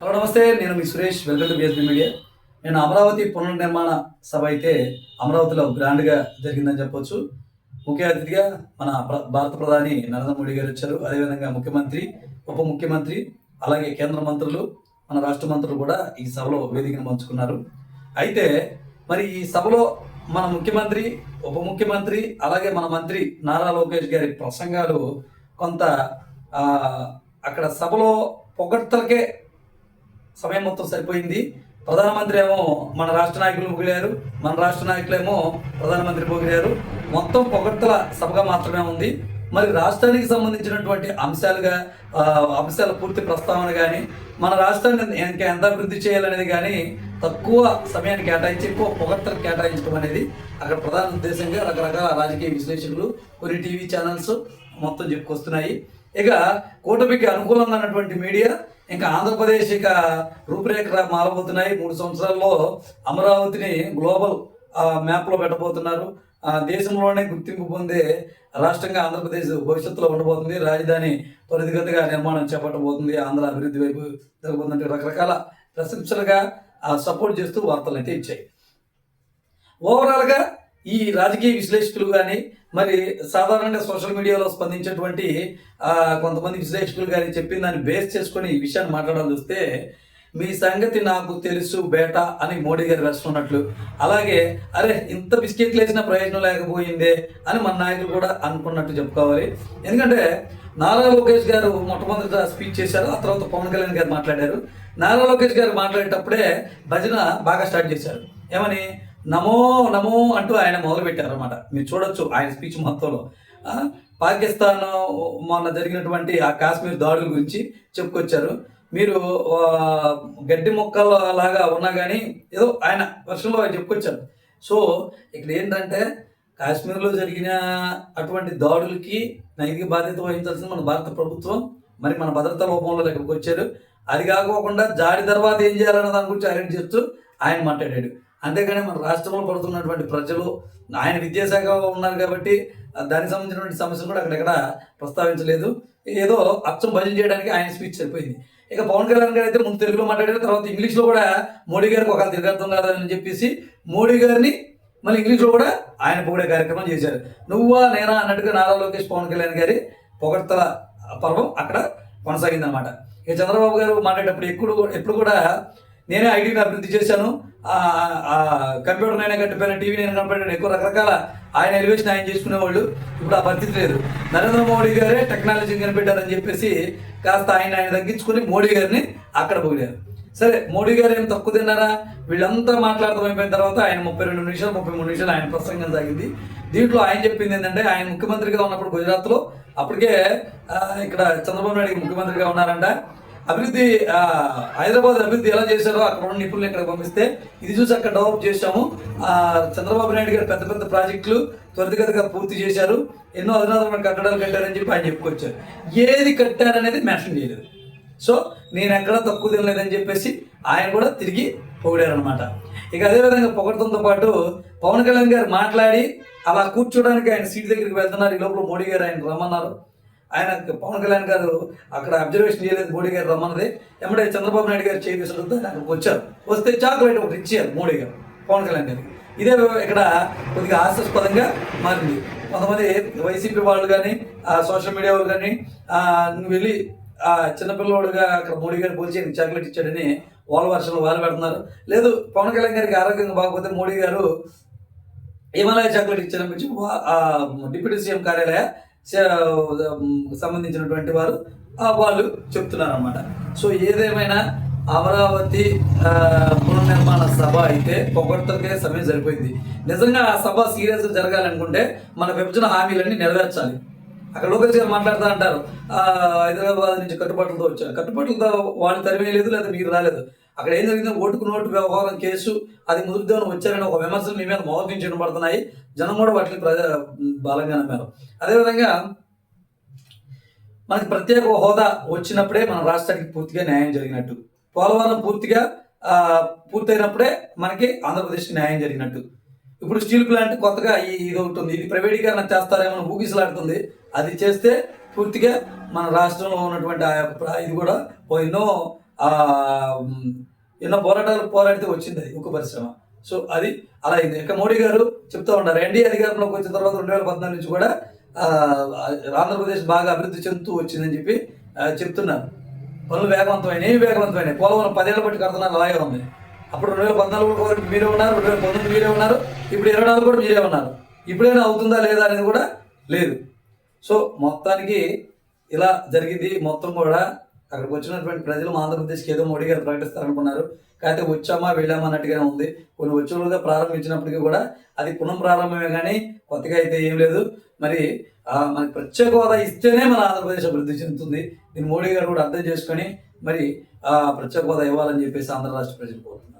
Hello నమస్తే. నేను మీ Suresh. Welcome to BSB media. నేను అమరావతి పునర్నిర్మాణ సభ అయితే అమరావతిలో గ్రాండ్గా జరిగిందని చెప్పొచ్చు. ముఖ్య అతిథిగా మన భారత ప్రధాని నరేంద్ర మోడీ గారు వచ్చారు. అదేవిధంగా ముఖ్యమంత్రి ఉప ముఖ్యమంత్రి అలాగే కేంద్ర మంత్రులు మన రాష్ట్ర మంత్రులు కూడా ఈ సభలో వేదికను పంచుకున్నారు. అయితే మరి ఈ సభలో మన ముఖ్యమంత్రి ఉప ముఖ్యమంత్రి అలాగే మన మంత్రి నారా లోకేష్ గారి ప్రసంగాలు కొంత అక్కడ సభలో పొగడ్తలకే సమయం మొత్తం సరిపోయింది. ప్రధానమంత్రి ఏమో మన రాష్ట్ర నాయకులు ముగిలారు మన రాష్ట్ర నాయకులేమో ప్రధానమంత్రి మొగిలారు. మొత్తం పొగడ్తల సభగా మాత్రమే ఉంది. మరి రాష్ట్రానికి సంబంధించినటువంటి అంశాలుగా అంశాల పూర్తి ప్రస్తావన కానీ మన రాష్ట్రాన్ని ఇంకా ఎంత అభివృద్ధి చేయాలనేది కానీ తక్కువ సమయాన్ని కేటాయించి ఎక్కువ పొగట్టలు కేటాయించడం అనేది అక్కడ ప్రధాన ఉద్దేశంగా రకరకాల రాజకీయ విశ్లేషకులు కొన్ని టీవీ ఛానల్స్ మొత్తం చెప్పుకొస్తున్నాయి. ఇక కూటమికి అనుకూలంగా ఉన్నటువంటి మీడియా ఇంకా ఆంధ్రప్రదేశ్ ఇక రూపురేఖ మారబోతున్నాయి. మూడు సంవత్సరాల్లో అమరావతిని గ్లోబల్ మ్యాప్లో పెట్టబోతున్నారు. దేశంలోనే గుర్తింపు పొందే రాష్ట్రంగా ఆంధ్రప్రదేశ్ భవిష్యత్తులో ఉండబోతుంది. రాజధాని త్వరితగతిగా నిర్మాణం చేపట్టబోతుంది. ఆంధ్ర అభివృద్ధి వైపు జరగబోతుందంటే రకరకాల ప్రశంసలుగా సపోర్ట్ చేస్తూ వార్తలు అయితే ఇచ్చాయి. ఓవరాల్గా ఈ రాజకీయ విశ్లేషకులు కానీ మరి సాధారణంగా సోషల్ మీడియాలో స్పందించేటువంటి కొంతమంది విశ్లేషకులు కానీ చెప్పిన దాన్ని బేస్ చేసుకొని ఈ విషయాన్ని మాట్లాడాలని చూస్తే మీ సంగతి నాకు తెలుసు బేటా అని మోడీ గారు రాస్తున్నట్లు అలాగే అరే ఇంత బిస్కెట్లు వేసిన ప్రయోజనం లేకపోయిందే అని మన నాయకులు కూడా అనుకున్నట్టు చెప్పుకోవాలి. ఎందుకంటే నారా లోకేష్ గారు మొట్టమొదట స్పీచ్ చేశారు ఆ తర్వాత పవన్ కళ్యాణ్ గారు మాట్లాడారు. నారా లోకేష్ గారు మాట్లాడేటప్పుడే భజన బాగా స్టార్ట్ చేశారు. ఏమని? నమో నమో అంటూ ఆయన మొదలుపెట్టారు అనమాట మీరు చూడొచ్చు ఆయన స్పీచ్ మొత్తంలో. పాకిస్తాన్ మొన్న జరిగినటువంటి ఆ కాశ్మీర్ దాడుల గురించి చెప్పుకొచ్చారు. మీరు గడ్డి మొక్కల లాగా ఉన్నా కానీ ఏదో ఆయన వర్షంలో ఆయన చెప్పుకొచ్చారు. సో ఇక్కడ ఏంటంటే కాశ్మీర్లో జరిగిన అటువంటి దాడులకి నైతిక బాధ్యత వహించాల్సిన మన భారత ప్రభుత్వం మరి మన భద్రతా లోపంలో ఇక్కడికి వచ్చారు. అది కాకోకుండా జాడి తర్వాత ఏం చేయాలన్న దాని గురించి హైలైట్ చేస్తూ ఆయన మాట్లాడాడు. అంతేగాని మన రాష్ట్రంలో పడుతున్నటువంటి ప్రజలు ఆయన విద్యాశాఖ ఉన్నారు కాబట్టి దానికి సంబంధించినటువంటి సమస్యలు కూడా అక్కడెక్కడ ప్రస్తావించలేదు. ఏదో అచ్చం భజన చేయడానికి ఆయన స్పీచ్ సరిపోయింది. ఇక పవన్ కళ్యాణ్ గారు అయితే ముందు తెలుగులో మాట్లాడారు తర్వాత ఇంగ్లీష్లో కూడా మోడీ గారికి ఒక తిరగర్థం కాదని చెప్పేసి మోడీ గారిని మళ్ళీ ఇంగ్లీష్లో కూడా ఆయన పొగిడే కార్యక్రమం చేశారు. నువ్వా నేనా అన్నట్టుగా నారా లోకేష్ పవన్ కళ్యాణ్ గారి పొగడ్తల పర్వం అక్కడ కొనసాగిందనమాట ఇక చంద్రబాబు గారు మాట్లాడేటప్పుడు ఎప్పుడు ఎప్పుడు కూడా నేనే ఐటీని అభివృద్ధి చేశాను. కంప్యూటర్ నేనే కట్టిపోయిన టీవీ నేను కనపడాను ఎక్కువ రకరకాల ఆయన ఎలివేషన్ ఆయన చేసుకునేవాళ్ళు. ఇప్పుడు ఆ పరిస్థితి లేదు. నరేంద్ర మోడీ గారే టెక్నాలజీని కనిపెట్టారని చెప్పేసి కాస్త ఆయన ఆయన తగ్గించుకుని మోడీ గారిని అక్కడ పొగిడారు. సరే మోడీ గారు ఏం తక్కువ తిన్నారా? వీళ్ళంతా మాట్లాడటం అయిపోయిన తర్వాత ఆయన ముప్పై రెండు నిమిషాలు ముప్పై మూడు నిమిషాలు ఆయన ప్రసంగం సాగింది. దీంట్లో ఆయన చెప్పింది ఏంటంటే ఆయన ముఖ్యమంత్రిగా ఉన్నప్పుడు గుజరాత్లో అప్పటికే ఇక్కడ చంద్రబాబు నాయుడు ముఖ్యమంత్రిగా ఉన్నారంట. అభివృద్ధి హైదరాబాద్ అభివృద్ధి ఎలా చేశారో అక్కడ ఉన్న నిపుణులు ఇక్కడ పంపిస్తే ఇది చూసి అక్కడ డెవలప్ చేశాము. చంద్రబాబు నాయుడు గారు పెద్ద పెద్ద ప్రాజెక్టులు త్వరితగతిగా పూర్తి చేశారు. ఎన్నో అధునాతమైన కట్టడాలు కట్టారని చెప్పి ఆయన చెప్పుకొచ్చారు. ఏది కట్టారనేది మెన్షన్ చేయలేదు. సో నేను ఎక్కడా తక్కువ తినలేదని చెప్పేసి ఆయన కూడా తిరిగి పొగిడారనమాట ఇక అదేవిధంగా పొగడటంతో పాటు పవన్ కళ్యాణ్ గారు మాట్లాడి అలా కూర్చోడానికి ఆయన సీట్ దగ్గరికి వెళ్తున్నారు. ఈ లోపల మోడీ గారు ఆయన రమ్మన్నారు. ఆయన పవన్ కళ్యాణ్ గారు అక్కడ అబ్జర్వేషన్ చేయలేదు మోడీ గారు రమ్మన్నది. ఎమ్మడే చంద్రబాబు నాయుడు గారు చేయి ఆయన అక్కడికి వచ్చారు. వస్తే చాక్లెట్ ఒకటి ఇచ్చారు మోడీ గారు పవన్ కళ్యాణ్ గారికి. ఇదే ఇక్కడ కొద్దిగా హాస్యాస్పదంగా మారింది. కొంతమంది వైసీపీ వాళ్ళు కానీ సోషల్ మీడియా వాళ్ళు కానీ నువ్వు వెళ్ళి ఆ చిన్నపిల్లవాడుగా అక్కడ మోడీ గారు పోల్చి చాక్లెట్ ఇచ్చాడని వాళ్ళ వర్షంలో వాళ్ళు పెడుతున్నారు. లేదు పవన్ కళ్యాణ్ గారికి ఆరోగ్యంగా బాగపోతే మోడీ గారు హిమాలయ చాక్లెట్ ఇచ్చారని గురించి డిప్యూటీ సీఎం కార్యాలయ సంబంధించినటువంటి వారు వాళ్ళు చెప్తున్నారు అనమాట సో ఏదేమైనా అమరావతి పునర్నిర్మాణ సభ అయితే పొగడ్తలకే సమయం సరిపోయింది. నిజంగా ఆ సభ సీరియస్ జరగాలనుకుంటే మన విభజన హామీలన్నీ నెరవేర్చాలి. అక్కడ లోకేష్ గారు మాట్లాడుతూ అంటారు. ఆ, హైదరాబాద్ నుంచి కట్టుబాట్లతో వచ్చారు. కట్టుబాట్లతో వాళ్ళు తరిమేయలేదు లేదా మీరు రాలేదు. అక్కడ ఏం జరిగిందో ఓటుకు నోటు వ్యవహారం కేసు అది ముదురుదేవన వచ్చారని ఒక విమర్శలు మీ మీద మొదటి నుంచి వినబడుతున్నాయి జనం కూడా వాటిని ప్రజ బలంగా నమ్మారు. అదేవిధంగా మనకి ప్రత్యేక హోదా వచ్చినప్పుడే మన రాష్ట్రానికి పూర్తిగా న్యాయం జరిగినట్టు. పోలవరం పూర్తిగా ఆ, పూర్తయినప్పుడే మనకి ఆంధ్రప్రదేశ్కి న్యాయం జరిగినట్టు. ఇప్పుడు స్టీల్ ప్లాంట్ కొత్తగా ఇది ఒకటి ఇది ప్రైవేటీకరణ చేస్తారేమో ఊగిసలాడుతుంది. అది చేస్తే పూర్తిగా మన రాష్ట్రంలో ఉన్నటువంటి ఆ యొక్క ఇది కూడా ఎన్నో ఎన్నో పోరాటాలు పోరాడితే వచ్చింది అది ఉక్కు పరిశ్రమ. సో అది అలా అయింది. ఇక మోడీ గారు చెప్తూ ఉన్నారు. ఎన్డీ అధికారంలోకి వచ్చిన తర్వాత రెండు వేల పద్నాలుగు నుంచి కూడా ఆంధ్రప్రదేశ్ బాగా అభివృద్ధి చెందుతూ వచ్చిందని చెప్పి చెప్తున్నారు. పనులు వేగవంతమైనవి ఏమి వేగవంతమైనవి? పోలవరం పదేళ్ళ బట్టి కడుతున్నారు అలాగే ఉంది అప్పుడు రెండు వేల పంతొమ్మిది వరకు మీరే ఉన్నారు రెండు వేల పంతొమ్మిది మీరే ఉన్నారు ఇప్పుడు ఇరవై నాలుగు కూడా మీరే ఉన్నారు. ఇప్పుడైనా అవుతుందా లేదా అనేది కూడా లేదు. సో మొత్తానికి ఇలా జరిగింది. మొత్తం కూడా అక్కడికి వచ్చినటువంటి ప్రజలు మా ఆంధ్రప్రదేశ్కి ఏదో మోడీ గారు ప్రకటిస్తారనుకున్నారు. కాకపోతే వచ్చామా వెళ్ళామా అన్నట్టుగానే ఉంది. కొన్ని వచ్చులుగా ప్రారంభించినప్పటికీ కూడా అది పునః ప్రారంభమే కానీ కొత్తగా అయితే ఏం లేదు. మరి మనకి ప్రత్యేక హోదా ఇస్తేనే మన ఆంధ్రప్రదేశ్ అభివృద్ధి చెందుతుంది. దీన్ని మోడీ గారు కూడా అర్థం చేసుకొని మరి ప్రత్యేక హోదా ఇవ్వాలని చెప్పేసి ఆంధ్ర రాష్ట్ర ప్రజలు కోరుతున్నారు.